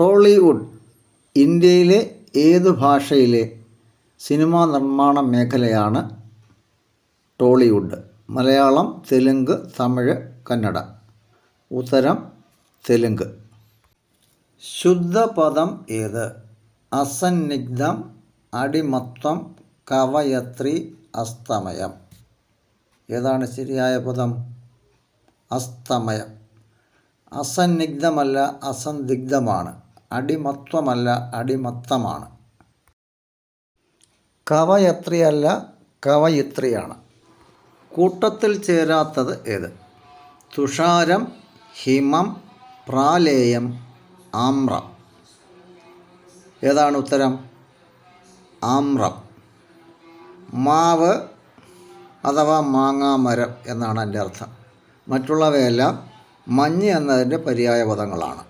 ടോളിവുഡ് ഇന്ത്യയിലെ ഏത് ഭാഷയിലെ സിനിമാ നിർമ്മാണ മേഖലയാണ് ടോളിവുഡ്? മലയാളം തെലുങ്ക് തമിഴ് കന്നഡ. ഉത്തരം തെലുങ്ക്. ശുദ്ധപദം ഏത്? അസന്നിഗ്ധം അടിമത്തം കവയത്രി അസ്തമയം. ഏതാണ് ശരിയായ പദം? അസ്തമയം. അസന്നിഗ്ധമല്ല അസന്ദിഗ്ധമാണ് അടിമത്വമല്ല അടിമത്തമാണ്. കവയത്രിയല്ല കവയിത്രിയാണ്. കൂട്ടത്തിൽ ചേരാത്തത് ഏത്? തുഷാരം ഹിമം പ്രാലേയം ആമ്രം. ഏതാണ് ഉത്തരം? ആമ്രം. മാവ് അഥവാ മാങ്ങാമരം എന്നാണ് എന്റെ അർത്ഥം. മറ്റുള്ളവയെല്ലാം മഞ്ഞ് എന്നതിന്റെ പര്യായ പദങ്ങളാണ്